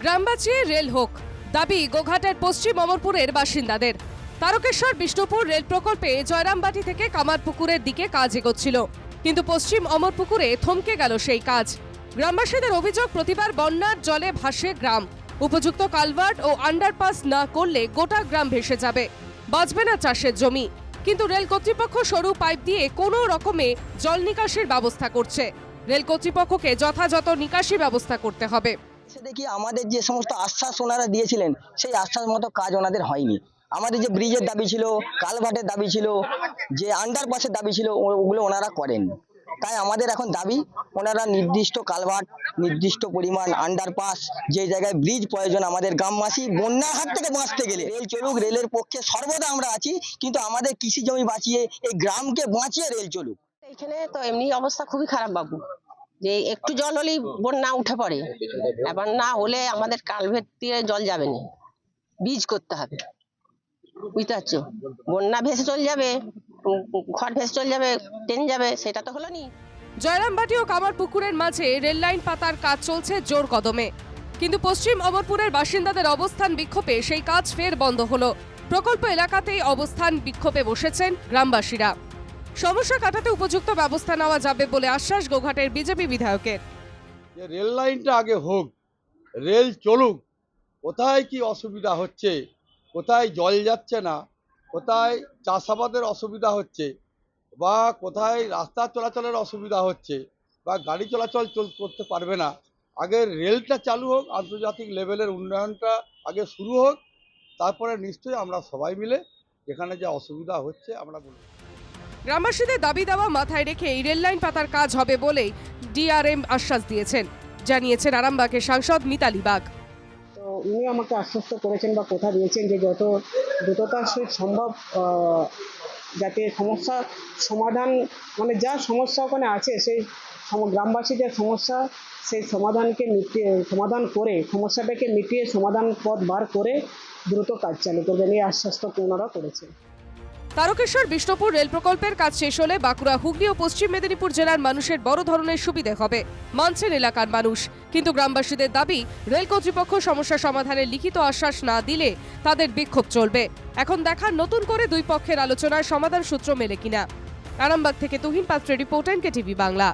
গ্রাম বাঁচিয়ে রেল হোক। দাবি গোঘাটের পশ্চিম অমরপুরের বাসিন্দাদের। তারকেশ্বর, বিষ্ণুপুর রেল প্রকল্পে জয়রামবাটি থেকে কামারপুকুরের দিকে কাজ এগোচ্ছিল। কিন্তু পশ্চিম অমরপুকুরে থমকে গেল সেই কাজ। গ্রামবাসীদের অভিযোগ, প্রতিবার বন্যার জলে ভাসে গ্রাম। উপযুক্ত কালভার্ট ও আন্ডারপাস না করলে গোটা গ্রাম ভেসে যাবে। বাঁচবে না চাষের জমি। কিন্তু রেল কর্তৃপক্ষ সরু পাইপ দিয়ে কোনো রকমে জল নিকাশির ব্যবস্থা করছে। রেল কর্তৃপক্ষকে যথাযথ নিকাশি ব্যবস্থা করতে হবে। সে দেখি আমাদের যে সমস্ত আশ্বাস ওনারা দিয়েছিলেন, সেই আশ্বাস মতো কাজ ওনাদের হয়নি। আমাদের যে ব্রিজের দাবি ছিল কালভার্টের দাবি ছিল, যে আন্ডারপাসের দাবি ছিল ওগুলো ওনারা করেন। তাই আমাদের এখন দাবি, ওনারা নির্দিষ্ট কালভার্ট নির্দিষ্ট পরিমাণ আন্ডারপাস যে জায়গায় ব্রিজ প্রয়োজন আমাদের গ্রামবাসী, বন্যার হাত থেকে বাঁচতে গেলে। রেল চলুক, রেলের পক্ষে সর্বদা আমরা আছি, কিন্তু আমাদের কৃষি জমি বাঁচিয়ে, এই গ্রামকে বাঁচিয়ে রেল চলুক। এখানে তো এমনি অবস্থা খুবই খারাপ বাবু। যে একটু জল হলেই বন্যা উঠে পড়ে। এবার না হলে আমাদের কালভেট দিয়ে জল যাবে না। বীজ করতে হবে। বুঝতে পারছ? বন্যা ভেসে চলে যাবে ঘর ভেসে চলে যাবে ট্রেন যাবে সেটা তো হলো নি। জয়রামবাটি ও কামারপুকুরের মাঝে রেল লাইন পাতার কাজ চলছে জোর কদমে। কিন্তু পশ্চিম অমরপুরের বাসিন্দাদের অবস্থান বিক্ষোভে সেই কাজ ফের বন্ধ হলো। প্রকল্প এলাকাতেই অবস্থান বিক্ষোভে বসেছেন গ্রামবাসীরা। সমস্যা কাটাতে উপযুক্ত ব্যবস্থা নেওয়া যাবে বলে আশ্বাস গোঘাটের বিজেপি বিধায়কের। যে রেল লাইনটা আগে হোক, রেল চলুক, কোথায় কি অসুবিধা হচ্ছে, কোথায় জল যাচ্ছে না, কোথায় চাষাবাদের অসুবিধা হচ্ছে, বা কোথায় রাস্তা চলাচলের অসুবিধা হচ্ছে, বা গাড়ি চলাচল চল করতে পারবে না, আগে রেলটা চালু হোক, আন্তর্জাতিক লেভেলের উন্নয়নটা আগে শুরু হোক, তারপরে নিশ্চয়ই আমরা সবাই মিলে এখানে যে অসুবিধা হচ্ছে আমরা বলব। গ্রামবাসীদের দাবি দেওয়া মাথায় রেখে এই রেললাইন পাতার কাজ হবে বলেই ডিআরএম আশ্বাস দিয়েছেন। জানিয়েছেন আরামবাগের সাংসদ মিতালি বাগ। তো উনি আমাকে আশ্বস্ত করেছেন বা কথা দিয়েছেন যে যত দ্রুততার সহিত সম্ভব যাতে সমস্যা সমাধান মানে যা সমস্যা ওখানে আছে, সেই গ্রামবাসীদের সমস্যা, সেই সমাধানকে মিটিয়ে, সমাধান করে, সমস্যাটাকে মিটিয়ে সমাধান পথ বার করে দ্রুত কাজ চালু করবেন, এই আশ্বস্ত ওনারা করেছেন। তারকেশ্বর, বিষ্ণুপুর রেল প্রকল্পের কাজ শেষ হলে বাঁকুড়া, হুগলি ও পশ্চিম মেদিনীপুর জেলার মানুষের বড় ধরনের সুবিধে হবে। মানছেন এলাকার মানুষ। কিন্তু গ্রামবাসীদের দাবি, রেল কর্তৃপক্ষ সমস্যা সমাধানের লিখিত আশ্বাস না দিলে তাদের বিক্ষোভ চলবে। এখন দেখা নতুন করে দুই পক্ষের আলোচনার সমাধান সূত্র মেলে কিনা। আরামবাগ থেকে তুহিন পাত্রের রিপোর্ট এনকে টিভি বাংলা।